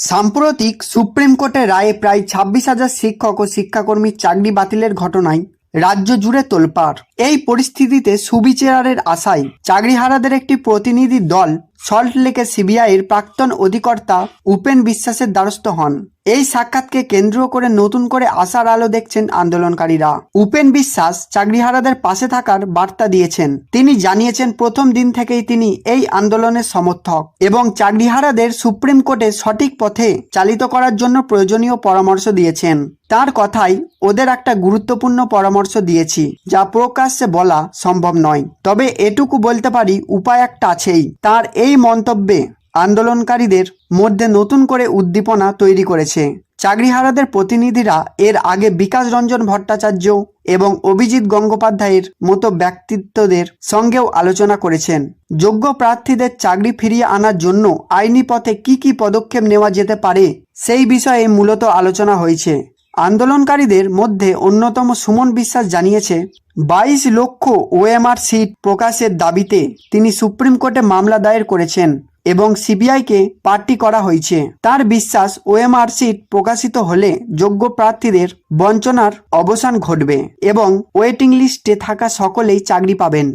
সাম্প্রতিক সুপ্রিম কোর্টের রায়ে প্রায় ছাব্বিশ হাজার শিক্ষক ও শিক্ষাকর্মীর চাকরি বাতিলের ঘটনায় রাজ্য জুড়ে তোলপাড়। এই পরিস্থিতিতে সুবিচারের আশায় চাকরিহারাদের একটি প্রতিনিধি দল সল্টলেকের সিবিআইয়ের প্রাক্তন অধিকর্তা উপেন বিশ্বাসের দ্বারস্থ হন। এই সাক্ষাৎকে কেন্দ্র করে নতুন করে আশার আলো দেখছেন আন্দোলনকারীরা। উপেন বিশ্বাস চাকরিহারাদের পাশে থাকার বার্তা দিয়েছেন। তিনি জানিয়েছেন, প্রথম দিন থেকেই তিনি এই আন্দোলনের সমর্থক এবং চাকরিহারাদের সুপ্রিম কোর্টে সঠিক পথে চালিত করার জন্য প্রয়োজনীয় পরামর্শ দিয়েছেন। তার কথাই ওদের একটা গুরুত্বপূর্ণ পরামর্শ দিয়েছি, যা প্রকাশ্যে বলা সম্ভব নয়। তবে এটুকু বলতে পারি, উপায় একটা আছেই। তার এই মন্তব্যে আন্দোলনকারীদের মধ্যে নতুন করে উদ্দীপনা তৈরি করেছে। চাকরিহারাদের প্রতিনিধিরা এর আগে বিকাশ রঞ্জন ভট্টাচার্য এবং অভিজিৎ গঙ্গোপাধ্যায়ের মতো ব্যক্তিত্বদের সঙ্গেও আলোচনা করেছেন। যোগ্য প্রার্থীদের চাকরি ফিরিয়ে আনার জন্য আইনি পথে কি কি পদক্ষেপ নেওয়া যেতে পারে সেই বিষয়ে মূলত আলোচনা হয়েছে। আন্দোলনকারীদের মধ্যে অন্যতম সুমন বিশ্বাস জানিয়েছে, বাইশ লক্ষ ওএমআর সিট প্রকাশের দাবিতে তিনি সুপ্রিম কোর্টে মামলা দায়ের করেছেন এবং সিবিআইকে পার্টি করা হয়েছে। তার বিশ্বাস, ওএমআর সিট প্রকাশিত হলে যোগ্য প্রার্থীদের বঞ্চনার অবসান ঘটবে এবং ওয়েটিং লিস্টে থাকা সকলেই চাকরি পাবেন।